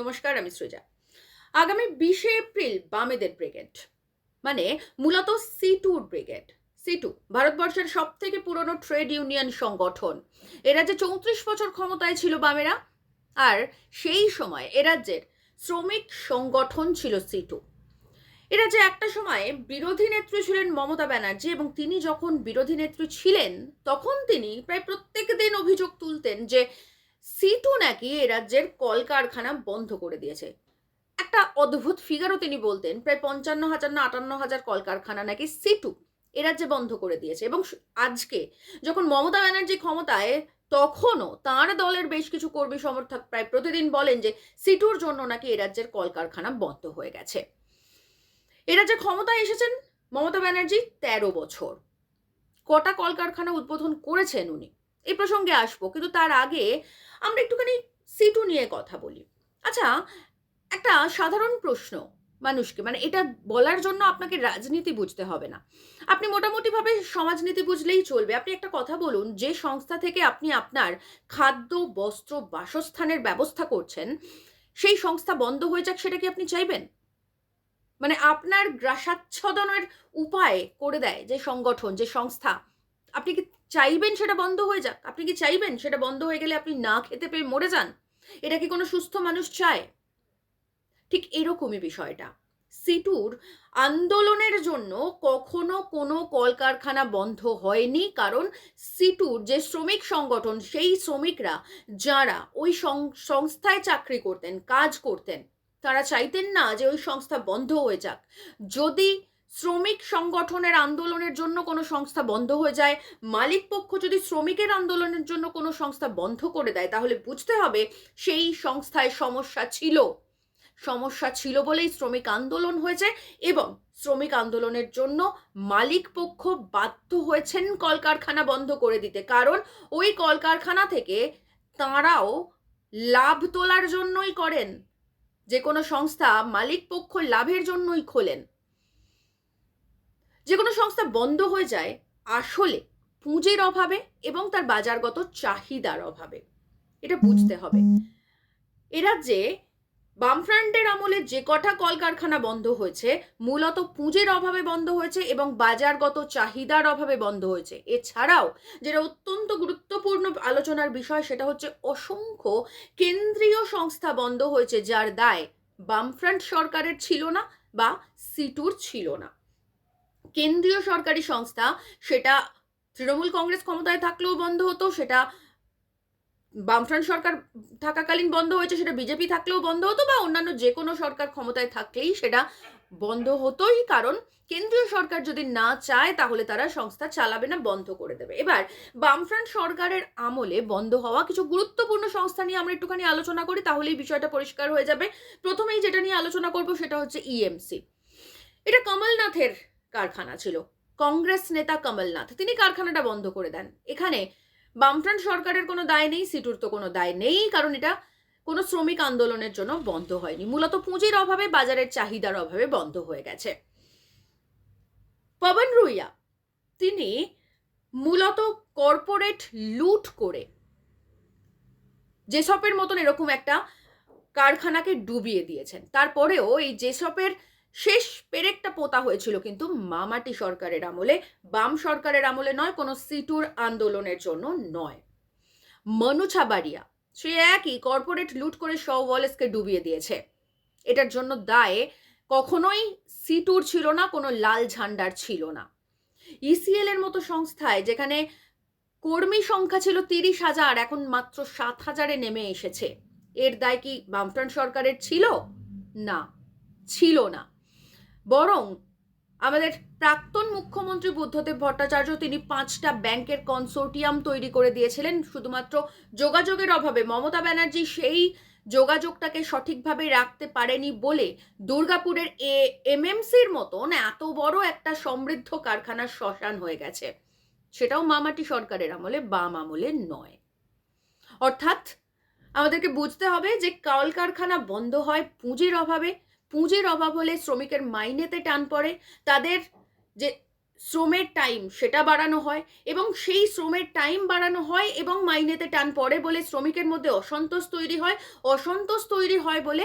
নমস্কার, আমি সৃজা। আগামী বিশে এপ্রিল বামেদের ব্রিগেড মানে মূলত সি টুর ব্রিগেড, সি টু, ভারতবর্ষের সব থেকে পুরনো ট্রেড ইউনিয়ন সংগঠন। এরা যে চৌত্রিশ বছর ক্ষমতায় ছিল বামেরা, আর সেই সময় এরাজ্যের শ্রমিক সংগঠন ছিল সি টু। এরা যে একটা সময় বিরোধী নেত্রী ছিলেন মমতা ব্যানার্জি এবং তিনি যখন বিরোধী নেত্রী ছিলেন, তখন তিনি প্রায় প্রত্যেক দিন অভিযোগ তুলতেন যে সিটু নাকি এ রাজ্যের কলকারখানা বন্ধ করে দিয়েছে। একটা অদ্ভুত ফিগারও তিনি বলতেন, প্রায় পঞ্চান্ন হাজার না আটান্ন হাজার কলকারখানা নাকি সিটু এ রাজ্যে বন্ধ করে দিয়েছে এবং আজকে যখন মমতা ব্যানার্জি ক্ষমতায়, তখনও তার দলের বেশ কিছু কর্মী সমর্থক প্রায় প্রতিদিন বলেন যে সিটুর জন্য নাকি এ রাজ্যের কলকারখানা বন্ধ হয়ে গেছে। এ রাজ্যে ক্ষমতায় এসেছেন মমতা ব্যানার্জি তেরো বছর। কটা কলকারখানা উদ্বোধন করেছেন উনি? এই প্রসঙ্গে আসব, কিন্তু তার আগে আমরা একটুখানি সিটু নিয়ে কথা বলি। আচ্ছা একটা সাধারণ প্রশ্ন মানুষকে মানে এটা বলার জন্য আপনাকে রাজনীতি বুঝতে হবে না। আপনি মোটামুটিভাবে সমাজনীতি বুঝলেই চলবে। আপনি একটা কথা বলুন, যে সংস্থা থেকে আপনি আপনার খাদ্য, বস্ত্র, বাসস্থানের ব্যবস্থা করছেন, সেই সংস্থা বন্ধ হয়ে যাক, সেটা কি আপনি চাইবেন? মানে আপনার গ্রাসাচ্ছদনের উপায় করে দেয় যে সংগঠন, যে সংস্থা। আপনি কি চাইবেন সেটা বন্ধ হয়ে যাক। আপনি কি চাইবেন সেটা বন্ধ হয়ে গেলে আপনি না খেতে পেয়ে মরে যান? এটা কি কোনো সুস্থ মানুষ চায়? ঠিক এরকমই বিষয়টা। সিটুর আন্দোলনের জন্য কখনো কোনো কলকারখানা বন্ধ হয়নি, কারণ সিটুর যে শ্রমিক সংগঠন, সেই শ্রমিকরা যারা ওই সংস্থায় চাকরি করতেন, কাজ করতেন, তারা চাইতেন না যে ওই সংস্থা বন্ধ হয়ে যাক। যদি শ্রমিক সংগঠনের আন্দোলনের জন্য কোনো সংস্থা বন্ধ হয়ে যায়। মালিক পক্ষ যদি শ্রমিকের আন্দোলনের জন্য কোনো সংস্থা বন্ধ করে দেয়, তাহলে বুঝতে হবে সেই সংস্থায় সমস্যা ছিল। সমস্যা ছিল বলেই শ্রমিক আন্দোলন হয়েছে এবং শ্রমিক আন্দোলনের জন্য মালিক পক্ষ বাধ্য হয়েছেন কলকারখানা বন্ধ করে দিতে। কারণ ওই কলকারখানা থেকে তাঁরাও লাভ তোলার জন্যই করেন। যে কোনো সংস্থা মালিক পক্ষ লাভের জন্যই খোলেন। যে কোনো সংস্থা বন্ধ হয়ে যায় আসলে পুঁজির অভাবে এবং তার বাজারগত চাহিদার অভাবে। এটা বুঝতে হবে। এরা যে বামফ্রন্টের আমলে যে কটা কলকারখানা বন্ধ হয়েছে, মূলত পুঁজির অভাবে বন্ধ হয়েছে এবং বাজারগত চাহিদার অভাবে বন্ধ হয়েছে। এছাড়াও যেটা অত্যন্ত গুরুত্বপূর্ণ আলোচনার বিষয় সেটা হচ্ছে অসংখ্য কেন্দ্রীয় সংস্থা বন্ধ হয়েছে যার দায় বামফ্রন্ট সরকারের ছিল না বা সিটুর ছিল না। কেন্দ্রীয় সরকারি সংস্থা, সেটা তৃণমূল কংগ্রেস ক্ষমতায় থাকলেও বন্ধ হতো, সেটা বামফ্রন্ট সরকার থাকাকালীন বন্ধ হয়েছে, সেটা বিজেপি থাকলেও বন্ধ হতো বা অন্যান্য যে কোনো সরকার ক্ষমতায় থাকলেই সেটা বন্ধ হতোই। কারণ কেন্দ্রীয় সরকার যদি না চায়, তাহলে তারা সংস্থা চালাবে না, বন্ধ করে দেবে। এবার বামফ্রন্ট সরকারের আমলে বন্ধ হওয়া কিছু গুরুত্বপূর্ণ সংস্থা নিয়ে আমরা একটুখানি আলোচনা করি, তাহলেই বিষয়টা পরিষ্কার হয়ে যাবে। প্রথমেই যেটা নিয়ে আলোচনা করব, সেটা হচ্ছে ইএমসি এটা কমলনাথের কারখানা ছিল। কংগ্রেস নেতা কমলনাথ, তিনি কারখানাটা বন্ধ করে দেন। এখানে বামফ্রন্ট সরকারের কোনো দায় নেই, সিটুর তো কোনো দায় নেই, কারণ এটা কোনো শ্রমিক আন্দোলনের জন্য বন্ধ হয়নি। মূলত পুঁজির অভাবে, বাজারের চাহিদার অভাবে বন্ধ হয়ে গেছে। পবন রুইয়া, তিনি মূলত কর্পোরেট লুট করে জেসপের মতন এরকম একটা কারখানাকে ডুবিয়ে দিয়েছেন। তারপরেও এই জেসপের শেষ পেরেকটা পোতা হয়েছিল কিন্তু মামাটি সরকারের আমলে, বাম সরকারের আমলে নয়, কোনো সিটুর আন্দোলনের জন্য নয়। মনু ছাবাড়িয়া সে একই কর্পোরেট লুট করে শ ওয়ালেসকে ডুবিয়ে দিয়েছে। এটার জন্য দায়ে কখনোই সিটুর ছিল না, কোনো লাল ঝান্ডার ছিল না। ইসিএল এর মতো সংস্থায় যেখানে কর্মী সংখ্যা ছিল তিরিশ হাজার, এখন মাত্র সাত হাজারে নেমে এসেছে। এর দায় কি বামফ্রন্ট সরকারের ছিল? না ছিল না। বরং আমাদের প্রাক্তন মুখ্যমন্ত্রী বুদ্ধদেব ভট্টাচার্য তিনি পাঁচটা ব্যাংকের কনসোর্টিয়াম তৈরি করে দিয়েছিলেন। শুধুমাত্র যোগাযোগের অভাবে মমতা ব্যানার্জি সেই যোগাযোগটাকে সঠিকভাবে রাখতে পারেনি বলে দুর্গাপুরের এ এমএমসির মতন এত বড় একটা সমৃদ্ধ কারখানার শ্মশান হয়ে গেছে। সেটাও মামাটি সরকারের আমলে বাম আমলে নয়। অর্থাৎ আমাদেরকে বুঝতে হবে যে কলকারখানা বন্ধ হয় পুঁজির অভাবে পুঁজির অভাব হলে শ্রমিকের মাইনেতে টান পড়ে, তাদের যে শ্রমের টাইম সেটা বাড়ানো হয় এবং সেই শ্রমের টাইম বাড়ানো হয় এবং মাইনেতে টান পড়ে বলে শ্রমিকের মধ্যে অসন্তোষ তৈরি হয়। অসন্তোষ তৈরি হয় বলে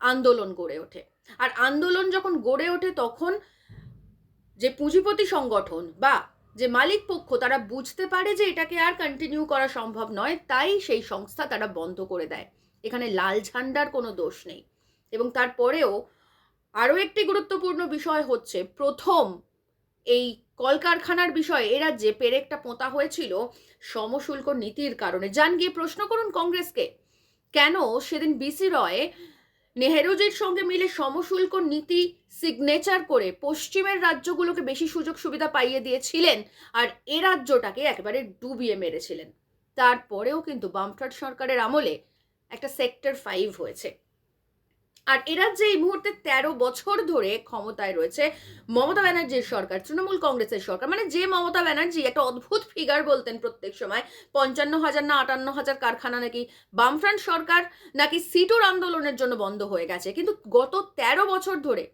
আন্দোলন গড়ে ওঠে। আর আন্দোলন যখন গড়ে ওঠে তখন যে পুঁজিপতি সংগঠন বা যে মালিক পক্ষ, তারা বুঝতে পারে যে এটাকে আর কন্টিনিউ করা সম্ভব নয়, তাই সেই সংস্থা তারা বন্ধ করে দেয়। এখানে লাল ঝান্ডার কোনো দোষ নেই। এবং তারপরেও আরও একটি গুরুত্বপূর্ণ বিষয় হচ্ছে প্রথম এই কলকারখানার বিষয়ে এরা যে পেরেকটা পোঁতা হয়েছিল সমশুল্ক নীতির কারণে। যান গিয়ে প্রশ্ন করুন কংগ্রেসকে, কেন সেদিন বিসি রয় নেহেরুজির সঙ্গে মিলে সমশুল্ক নীতি সিগনেচার করে পশ্চিমের রাজ্যগুলোকে বেশি সুযোগ সুবিধা পাইয়ে দিয়েছিলেন আর এ রাজ্যটাকে একেবারে ডুবিয়ে মেরেছিলেন। তারপরেও কিন্তু বামফ্রন্ট সরকারের আমলে একটা সেক্টর ফাইভ হয়েছে। আর এরা যে এই মুহূর্তে তেরো বছর ধরে ক্ষমতায় রয়েছে মমতা ব্যানার্জির সরকার, তৃণমূল কংগ্রেসের সরকার। মানে যে মমতা ব্যানার্জি একটা অদ্ভুত ফিগার বলতেন প্রত্যেক সময়, পঞ্চান্ন হাজার না আটান্ন হাজার কারখানা নাকি বামফ্রন্ট সরকার, নাকি সিটুর আন্দোলনের জন্য বন্ধ হয়ে গেছে। কিন্তু গত তেরো বছর ধরে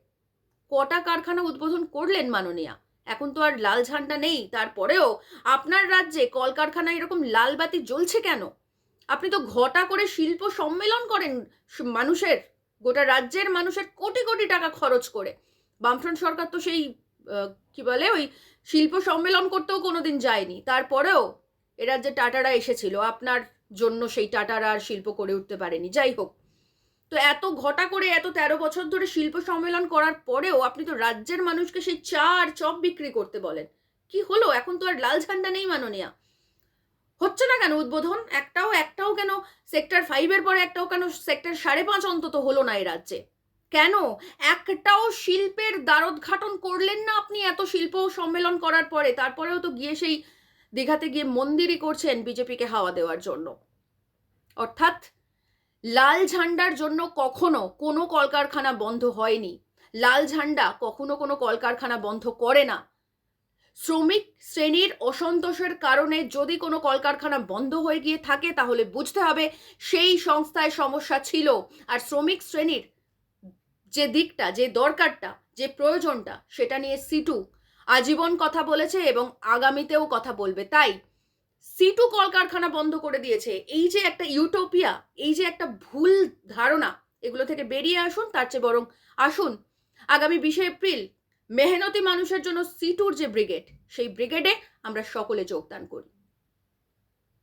কটা কারখানা উদ্বোধন করলেন মাননীয়া? এখন তো আর লাল ঝান্ডা নেই। তারপরেও আপনার রাজ্যে কলকারখানা এরকম লাল বাতি জ্বলছে কেন? আপনি তো ঘটা করে শিল্প সম্মেলন করেন মানুষের। গোটা রাজ্যের মানুষের কোটি কোটি টাকা খরচ করে। বামফ্রন্ট সরকার তো সেই কি বলে, ওই শিল্প সম্মেলন করতেও কোনোদিন যায়নি। তারপরেও এ রাজ্যে টাটারা এসেছিল। আপনার জন্য সেই টাটারা আর শিল্প করে উঠতে পারেনি। যাই হোক, তো এত ঘটা করে এত তেরো বছর ধরে শিল্প সম্মেলন করার পরেও আপনি তো রাজ্যের মানুষকে সেই চা আর চপ বিক্রি করতে বলেন। কি হলো? এখন তো আর লাল ঝান্ডা নেই মাননীয়া। হচ্ছে না কেন উদ্বোধন? একটাও একটাও কেন? সেক্টর ফাইভের পরে একটাও কেন? সেক্টর সাড়ে পাঁচ অন্তত হলো না এই রাজ্যে। কেন? একটাও শিল্পের দ্বারোদ্ঘাটন করলেন না আপনি এত শিল্প সম্মেলন করার পরে। তারপরেও তো গিয়ে সেই দীঘাতে গিয়ে মন্দিরই করছেন বিজেপিকে হাওয়া দেওয়ার জন্য। অর্থাৎ লাল ঝান্ডার জন্য কখনো কোনো কলকারখানা বন্ধ হয়নি। লাল ঝান্ডা কখনো কোনো কলকারখানা বন্ধ করে না। শ্রমিক শ্রেণির অসন্তোষের কারণে যদি কোনো কলকারখানা বন্ধ হয়ে গিয়ে থাকে, তাহলে বুঝতে হবে সেই সংস্থায় সমস্যা ছিল। আর শ্রমিক শ্রেণির যে দিকটা, যে দরকারটা, যে প্রয়োজনটা, সেটা নিয়ে সিটু আজীবন কথা বলেছে এবং আগামীতেও কথা বলবে। তাই সিটু কলকারখানা বন্ধ করে দিয়েছে। এই যে একটা ইউটোপিয়া, এই যে একটা ভুল ধারণা, এগুলো থেকে বেরিয়ে আসুন, তার চেয়ে বরং আসুন। আগামী বিশে এপ্রিল মেহনতি মানুষের জন্য সিটুর যে ব্রিগেড সেই ব্রিগেডে আমরা সকলে যোগদান করি।